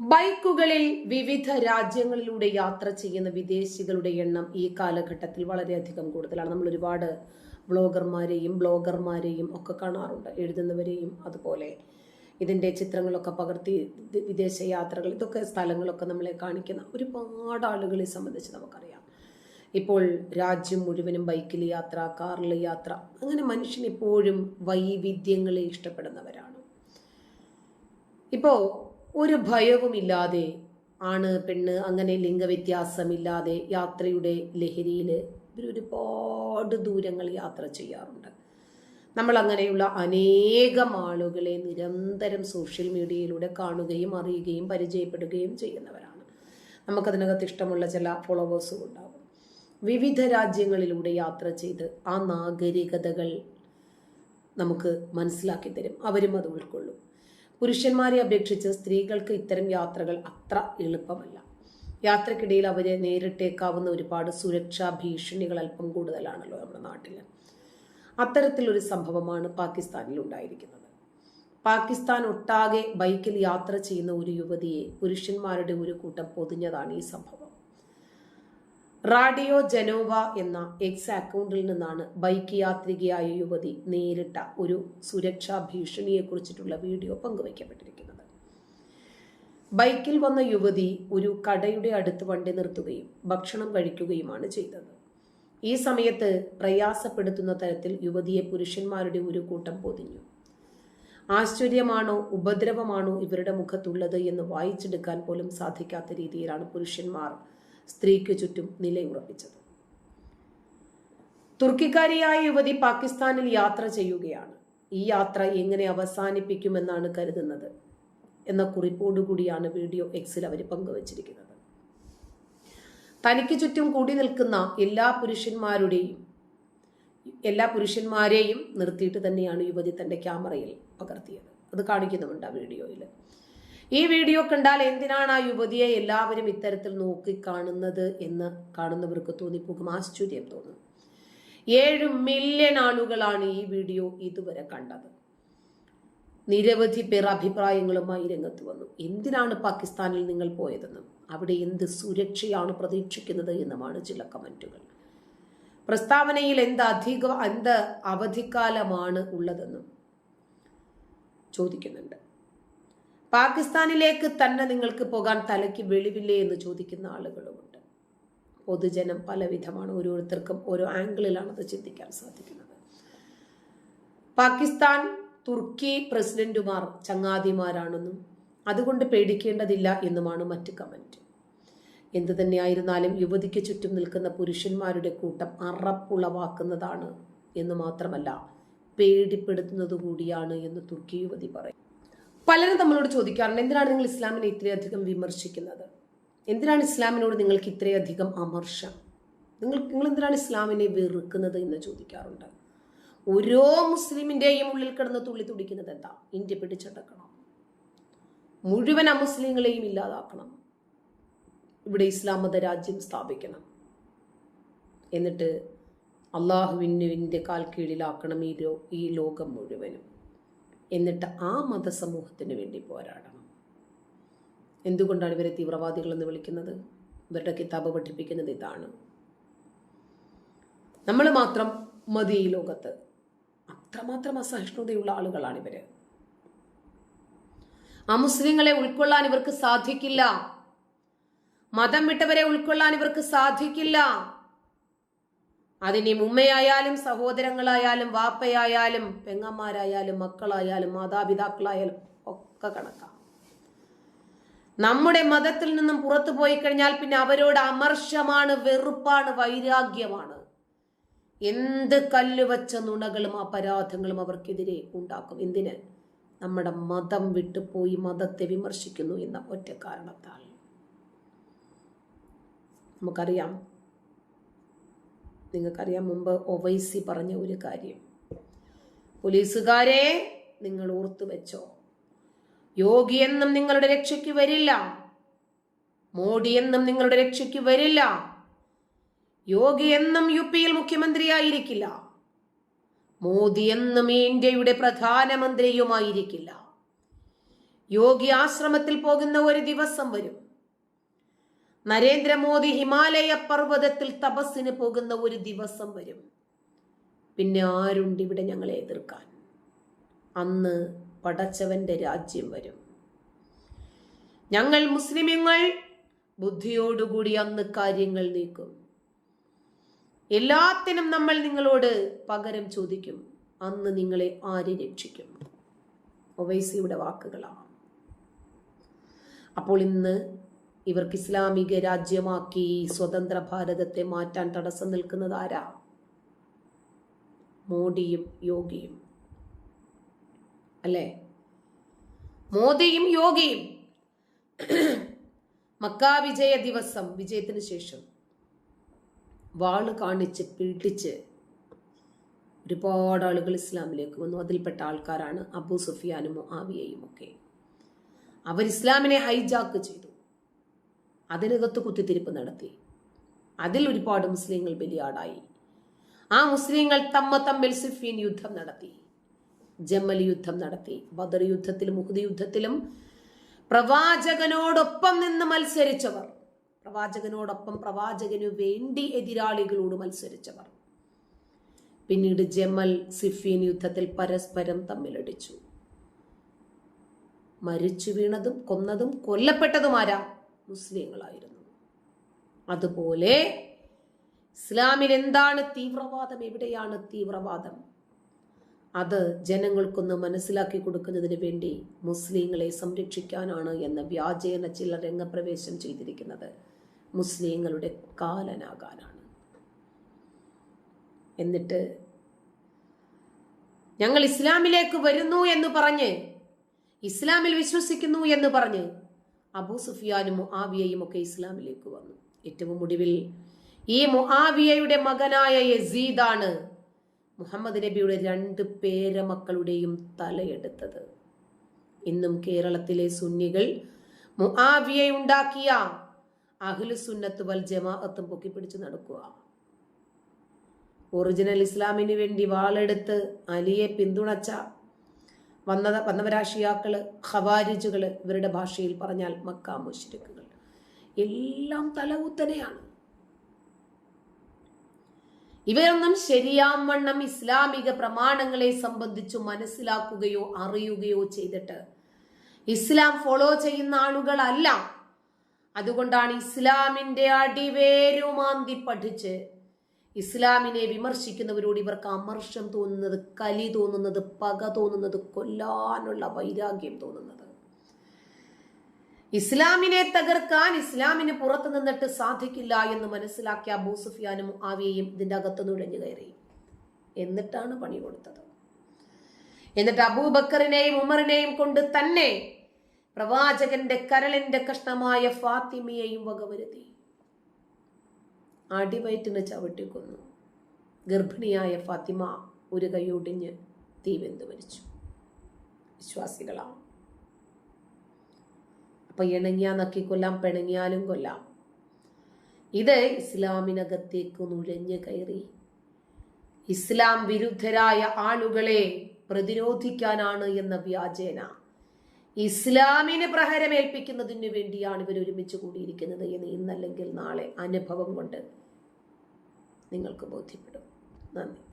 ബൈക്കുകളിൽ വിവിധ രാജ്യങ്ങളിലൂടെ യാത്ര ചെയ്യുന്ന വിദേശികളുടെ എണ്ണം ഈ കാലഘട്ടത്തിൽ വളരെയധികം കൂടുതലാണ്. നമ്മൾ ഒരുപാട് വ്ളോഗർമാരെയും ബ്ലോഗർമാരെയും ഒക്കെ കാണാറുണ്ട് എഴുതുന്നവരെയും അതുപോലെ. ഇതിന്റെ ചിത്രങ്ങളൊക്കെ പകർത്തി വിദേശ യാത്രകൾ ഇതൊക്കെ സ്ഥലങ്ങളൊക്കെ നമ്മളെ കാണിക്കുന്ന ഒരുപാട് ആളുകളെ സംബന്ധിച്ച് നമുക്കറിയാം. ഇപ്പോൾ രാജ്യം മുഴുവനും ബൈക്കിൽ യാത്ര കാറിൽ യാത്ര അങ്ങനെ മനുഷ്യൻ ഇപ്പോഴും വൈവിധ്യങ്ങളെ ഇഷ്ടപ്പെടുന്നവരാണ്. ഇപ്പോൾ ഒരു ഭയവുമില്ലാതെ ആണ് പെണ്ണ് അങ്ങനെ ലിംഗവ്യത്യാസമില്ലാതെ യാത്രയുടെ ലഹരിയിൽ ഇവർ ഒരുപാട് ദൂരങ്ങൾ യാത്ര ചെയ്യാറുണ്ട്. നമ്മൾ അങ്ങനെയുള്ള അനേകം ആളുകളെ നിരന്തരം സോഷ്യൽ മീഡിയയിലൂടെ കാണുകയും അറിയുകയും പരിചയപ്പെടുകയും ചെയ്യുന്നവരാണ്. നമുക്കതിനകത്ത് ഇഷ്ടമുള്ള ചില ഫോളോവേഴ്സും ഉണ്ടാകും വിവിധ രാജ്യങ്ങളിലൂടെ യാത്ര ചെയ്ത് ആ നാഗരികതകൾ നമുക്ക് മനസ്സിലാക്കി തരും. അവരും അത് ഉൾക്കൊള്ളും. പുരുഷന്മാരെ അപേക്ഷിച്ച് സ്ത്രീകൾക്ക് ഇത്തരം യാത്രകൾ അത്ര എളുപ്പമല്ല. യാത്രക്കിടയിൽ അവരെ നേരിട്ടേക്കാവുന്ന ഒരുപാട് സുരക്ഷാ ഭീഷണികൾ അല്പം കൂടുതലാണല്ലോ നമ്മുടെ നാട്ടിൽ അത്തരത്തിലൊരു സംഭവമാണ് പാകിസ്ഥാനിൽ ഉണ്ടായിരിക്കുന്നത് പാകിസ്ഥാൻ ഒട്ടാകെ ബൈക്കിൽ യാത്ര ചെയ്യുന്ന ഒരു യുവതിയെ പുരുഷന്മാരുടെ ഒരു കൂട്ടം പൊതിഞ്ഞതാണ് ഈ സംഭവം. റാഡിയോ ജനോവ എന്ന എക്സ് അക്കൗണ്ടിൽ നിന്നാണ് ബൈക്ക് യാത്രികയായ യുവതി നേരിട്ട ഒരു സുരക്ഷാ ഭീഷണിയെക്കുറിച്ചിട്ടുള്ള വീഡിയോ പങ്കുവയ്ക്കപ്പെട്ടിരിക്കുന്നത്. ബൈക്കിൽ വന്ന യുവതി ഒരു കടയുടെ അടുത്ത് വണ്ടി നിർത്തുകയും ഭക്ഷണം കഴിക്കുകയുമാണ് ചെയ്തത്. ഈ സമയത്ത് പ്രയാസപ്പെടുത്തുന്ന തരത്തിൽ യുവതിയെ പുരുഷന്മാരുടെ ഒരു കൂട്ടം പൊതിഞ്ഞു. ആശ്ചര്യമാണോ ഉപദ്രവമാണോ ഇവരുടെ മുഖത്തുള്ളത് എന്ന് വായിച്ചെടുക്കാൻ പോലും സാധിക്കാത്ത രീതിയിലാണ് പുരുഷന്മാർ സ്ത്രീക്ക് ചുറ്റും നിലയുറപ്പിച്ചത്. തുർക്കിക്കാരിയായ യുവതി പാകിസ്ഥാനിൽ യാത്ര ചെയ്യുകയാണ്. ഈ യാത്ര എങ്ങനെ അവസാനിപ്പിക്കുമെന്നാണ് കരുതുന്നത് എന്ന കുറിപ്പോടുകൂടിയാണ് വീഡിയോ എക്സിൽ അവർ പങ്കുവച്ചിരിക്കുന്നത്. തനിക്ക് ചുറ്റും കൂടി നിൽക്കുന്ന എല്ലാ പുരുഷന്മാരുടെയും എല്ലാ പുരുഷന്മാരെയും നിർത്തിയിട്ട് തന്നെയാണ് യുവതി തന്റെ ക്യാമറയിൽ പകർത്തിയത്. അത് കാണിക്കുന്നുമുണ്ട് ആ വീഡിയോയിൽ. ഈ വീഡിയോ കണ്ടാൽ എന്തിനാണ് ആ യുവതിയെ എല്ലാവരും ഇത്തരത്തിൽ നോക്കി കാണുന്നത് എന്ന് കാണുന്നവർക്ക് തോന്നിപ്പോകും. ആശ്ചര്യം തോന്നും. ഏഴ് മില്യൺ ആളുകളാണ് ഈ വീഡിയോ ഇതുവരെ കണ്ടത്. നിരവധി പേർ അഭിപ്രായങ്ങളുമായി രംഗത്ത് വന്നു. എന്തിനാണ് പാകിസ്ഥാനിൽ നിങ്ങൾ പോയതെന്നും അവിടെ എന്ത് സുരക്ഷയാണ് പ്രതീക്ഷിക്കുന്നത് എന്നുമാണ് ചില കമന്റുകൾ. പ്രസ്താവനയിൽ എന്ത് അധികം എന്ത് അവധിക്കാലമാണ് ഉള്ളതെന്നും ചോദിക്കുന്നുണ്ട്. പാകിസ്ഥാനിലേക്ക് തന്നെ നിങ്ങൾക്ക് പോകാൻ തലയ്ക്ക് വെളിവില്ലേ എന്ന് ചോദിക്കുന്ന ആളുകളുമുണ്ട്. പൊതുജനം പലവിധമാണ് ഓരോരുത്തർക്കും ഓരോ ആംഗിളിലാണ് അത് ചിന്തിക്കാൻ സാധിക്കുന്നത്. പാകിസ്ഥാൻ തുർക്കി പ്രസിഡന്റുമാർ ചങ്ങാതിമാരാണെന്നും അതുകൊണ്ട് പേടിക്കേണ്ടതില്ല എന്നുമാണ് മറ്റ് കമന്റ്. എന്തു തന്നെയായിരുന്നാലും യുവതിക്ക് ചുറ്റും നിൽക്കുന്ന പുരുഷന്മാരുടെ കൂട്ടം അറപ്പുളവാക്കുന്നതാണ് എന്ന് മാത്രമല്ല പേടിപ്പെടുത്തുന്നത് കൂടിയാണ് എന്ന് തുർക്കി യുവതി പറയും പലരും നമ്മളോട് ചോദിക്കാറുണ്ട് എന്തിനാണ് നിങ്ങൾ ഇസ്ലാമിനെ ഇത്രയധികം വിമർശിക്കുന്നത്? എന്തിനാണ് ഇസ്ലാമിനോട് നിങ്ങൾക്ക് ഇത്രയധികം അമർഷം? നിങ്ങൾ നിങ്ങൾ എന്തിനാണ് ഇസ്ലാമിനെ വെറുക്കുന്നത്? എന്ന് ചോദിക്കാറുണ്ട്. ഓരോ മുസ്ലിമിന്റെയും ഉള്ളിൽ കിടന്ന് തുള്ളി തുടിക്കുന്നത് എന്താ? ഇന്ത്യ പിടിച്ചടക്കണം. മുഴുവൻ അമുസ്ലിങ്ങളെയും ഇല്ലാതാക്കണം. ഇവിടെ ഇസ്ലാം മത രാജ്യം സ്ഥാപിക്കണം. എന്നിട്ട് അള്ളാഹുവിന്റെ കാൽ കീഴിലാക്കണം ഈ ഈ ലോകം മുഴുവനും. എന്നിട്ട് ആ മതസമൂഹത്തിന് വേണ്ടി പോരാടണം. എന്തുകൊണ്ടാണ് ഇവരെ തീവ്രവാദികളെന്ന് വിളിക്കുന്നത്? ഇവരുടെ കിതാബ് പഠിപ്പിക്കുന്നത് ഇതാണ്. നമ്മൾ മാത്രം മതി ഈ ലോകത്ത്. അത്രമാത്രം അസഹിഷ്ണുതയുള്ള ആളുകളാണ് ഇവർ. ആ മുസ്ലിങ്ങളെ ഉൾക്കൊള്ളാൻ ഇവർക്ക് സാധിക്കില്ല. മതം വിട്ടവരെ ഉൾക്കൊള്ളാൻ ഇവർക്ക് സാധിക്കില്ല. അതിനി ഉമ്മയായാലും സഹോദരങ്ങളായാലും വാപ്പയായാലും പെങ്ങന്മാരായാലും മക്കളായാലും മാതാപിതാക്കളായാലും ഒക്കെ കണക്കാം. നമ്മുടെ മതത്തിൽ നിന്നും പുറത്തു പോയി കഴിഞ്ഞാൽ പിന്നെ അവരോട് അമർഷമാണ് വെറുപ്പാണ് വൈരാഗ്യമാണ്. എന്ത് കല്ലുവച്ച നുണകളും അപരാധങ്ങളും അവർക്കെതിരെ ഉണ്ടാക്കും? എന്തിന്? നമ്മുടെ മതം വിട്ടുപോയി മതത്തെ വിമർശിക്കുന്നു എന്ന ഒറ്റ കാരണത്താൽ. നമുക്കറിയാം നിങ്ങൾക്കറിയാം മുമ്പ് ഒവൈസി പറഞ്ഞ ഒരു കാര്യം. പോലീസുകാരെ നിങ്ങൾ ഓർത്തു വെച്ചോ. യോഗിയെന്നും നിങ്ങളുടെ രക്ഷയ്ക്ക് വരില്ല. മോഡിയെന്നും നിങ്ങളുടെ രക്ഷയ്ക്ക് വരില്ല. യോഗിയെന്നും യു പിയിൽ മുഖ്യമന്ത്രിയായിരിക്കില്ല. മോദി എന്നും ഇന്ത്യയുടെ പ്രധാനമന്ത്രിയുമായിരിക്കില്ല. യോഗി ആശ്രമത്തിൽ പോകുന്ന ഒരു ദിവസം വരും. നരേന്ദ്രമോദി ഹിമാലയ പർവതത്തിൽ തപസ്സിന് പോകുന്ന ഒരു ദിവസം വരും. പിന്നെ ആരുണ്ട് ഇവിടെ ഞങ്ങളെ എതിർക്കാൻ? അന്ന് പടച്ചവന്റെ രാജ്യം വരും. ഞങ്ങൾ മുസ്ലിമുകൾ ബുദ്ധിയോടുകൂടി അന്ന് കാര്യങ്ങൾ നീക്കും. എല്ലാത്തിനും നമ്മൾ നിങ്ങളോട് പകരം ചോദിക്കും. അന്ന് നിങ്ങളെ ആര് രക്ഷിക്കും? ഒവൈസിയുടെ വാക്കുകളാണ്. അപ്പോൾ ഇന്ന് ഇവർക്ക് ഇസ്ലാമിക രാജ്യമാക്കി സ്വതന്ത്ര ഭാരതത്തെ മാറ്റാൻ തടസ്സം നിൽക്കുന്നത് ആരാ? മോഡിയും യോഗിയും. അല്ലേ? മോദിയും യോഗിയും. മക്കാ വിജയ ദിവസം വിജയത്തിന് ശേഷം. വാൾ കാണിച്ച് പീഡിച്ച് ഒരുപാട് ആളുകൾ ഇസ്ലാമിലേക്ക് വന്നു. അതിൽപ്പെട്ട ആൾക്കാരാണ് അബു സുഫിയാനും ആവിയയും ഒക്കെ. അവർ ഇസ്ലാമിനെ ഹൈജാക്ക് ചെയ്തു. അതിനകത്ത് കുത്തിത്തിരിപ്പ് നടത്തി. അതിൽ ഒരുപാട് മുസ്ലിങ്ങൾ ബലിയാടായി. ആ മുസ്ലിങ്ങൾ തമ്മ തമ്മിൽ സിഫീൻ യുദ്ധം നടത്തി. ജമ്മൽ യുദ്ധം നടത്തി. ബദർ യുദ്ധത്തിലും മുഹദ് യുദ്ധത്തിലും പ്രവാചകനോടൊപ്പം നിന്ന് മത്സരിച്ചവർ. പ്രവാചകനോടൊപ്പം പ്രവാചകനു വേണ്ടി എതിരാളികളോട് മത്സരിച്ചവർ. പിന്നീട് ജമൽ സിഫീൻ യുദ്ധത്തിൽ പരസ്പരം തമ്മിലടിച്ചു. മരിച്ചു വീണതും കൊന്നതും കൊല്ലപ്പെട്ടതും ആരാ? മുസ്ലിങ്ങളായിരുന്നു. അതുപോലെ ഇസ്ലാമിൽ എന്താണ് തീവ്രവാദം? എവിടെയാണ് തീവ്രവാദം? അത് ജനങ്ങൾക്കൊന്ന് മനസ്സിലാക്കി കൊടുക്കുന്നതിന് വേണ്ടി മുസ്ലിങ്ങളെ സംരക്ഷിക്കാനാണ് എന്ന വ്യാജേന ചില രംഗപ്രവേശം ചെയ്തിരിക്കുന്നത്. മുസ്ലിങ്ങളുടെ കാലനാകാനാണ്. എന്നിട്ട് ഞങ്ങൾ ഇസ്ലാമിലേക്ക് വരുന്നു എന്ന് പറഞ്ഞ് ഇസ്ലാമിൽ വിശ്വസിക്കുന്നു എന്ന് പറഞ്ഞ് അബൂ സുഫിയാനും മുആവിയയും ഒക്കെ ഇസ്ലാമിലേക്ക് വന്നു. ഏറ്റവും ഒടുവിൽ ഈ മുആവിയയുടെ മകനായ യസീദാണ് മുഹമ്മദ് നബിയുടെ രണ്ട് പേരമക്കളുടെയും തലയെടുത്തത്. ഇന്നും കേരളത്തിലെ സുന്നികൾ മുആവിയ ഉണ്ടാക്കിയ അഹ്ലു സുന്നത്ത് വൽ ജമാഅത്തും പൊക്കിപ്പിടിച്ച് നടക്കുക. ഒറിജിനൽ ഇസ്ലാമിന് വേണ്ടി വാളെടുത്ത് അലിയെ പിന്തുണച്ച വന്ന വന്നവരാഷിയാക്കൾ ഹവാരിജുകൾ ഇവരുടെ ഭാഷയിൽ പറഞ്ഞാൽ മക്ക മുശ്രിക്കുകൾ. എല്ലാം തലകുത്തനെയാണ്. ഇവയൊന്നും ശരിയാവണ്ണം ഇസ്ലാമിക പ്രമാണങ്ങളെ സംബന്ധിച്ചു മനസ്സിലാക്കുകയോ അറിയുകയോ ചെയ്തിട്ട് ഇസ്ലാം ഫോളോ ചെയ്യുന്ന ആളുകളല്ല. അതുകൊണ്ടാണ് ഇസ്ലാമിന്റെ അടിവേരുമാന്തി പഠിച്ച് ഇസ്ലാമിനെ വിമർശിക്കുന്നവരോട് ഇവർക്ക് അമർഷം തോന്നുന്നത് കലി തോന്നുന്നത് പക തോന്നുന്നത് കൊല്ലാനുള്ള വൈരാഗ്യം തോന്നുന്നത്. ഇസ്ലാമിനെ തകർക്കാൻ ഇസ്ലാമിന് പുറത്തു നിന്നിട്ട് സാധിക്കില്ല എന്ന് മനസ്സിലാക്കിയ അബൂ സുഫിയാനും ആവിയെയും ഇതിന്റെ അകത്ത് നുഴഞ്ഞു കയറി. എന്നിട്ടാണ് പണി കൊടുത്തത്. എന്നിട്ട് അബൂബക്കറിനെയും ഉമറിനെയും കൊണ്ട് തന്നെ പ്രവാചകന്റെ കരളിന്റെ കഷ്ണമായ ഫാത്തിമയെയും വകവരുത്തി. അടിവയറ്റിന് ചവിട്ടിക്കൊന്നു ഗർഭിണിയായ ഫാത്തിമ ഒരു കൈയൊടിഞ്ഞ് തീവെന്ത് മരിച്ചു. വിശ്വാസികളാണ് അപ്പൊ ഇണങ്ങിയാ നക്കി കൊല്ലാം പിണങ്ങിയാലും കൊല്ലാം. ഇത് ഇസ്ലാമിനകത്തേക്ക് നുഴഞ്ഞു കയറി. ഇസ്ലാം വിരുദ്ധരായ ആളുകളെ പ്രതിരോധിക്കാനാണ് എന്ന വ്യാജേന. ഇസ്ലാമിന് പ്രഹരമേൽപ്പിക്കുന്നതിന് വേണ്ടിയാണ് ഇവർ ഒരുമിച്ച് കൂടിയിരിക്കുന്നത് എന്ന് ഇന്നല്ലെങ്കിൽ നാളെ അനുഭവം കൊണ്ട് നിങ്ങൾക്ക് ബോധ്യപ്പെടും. നന്ദി.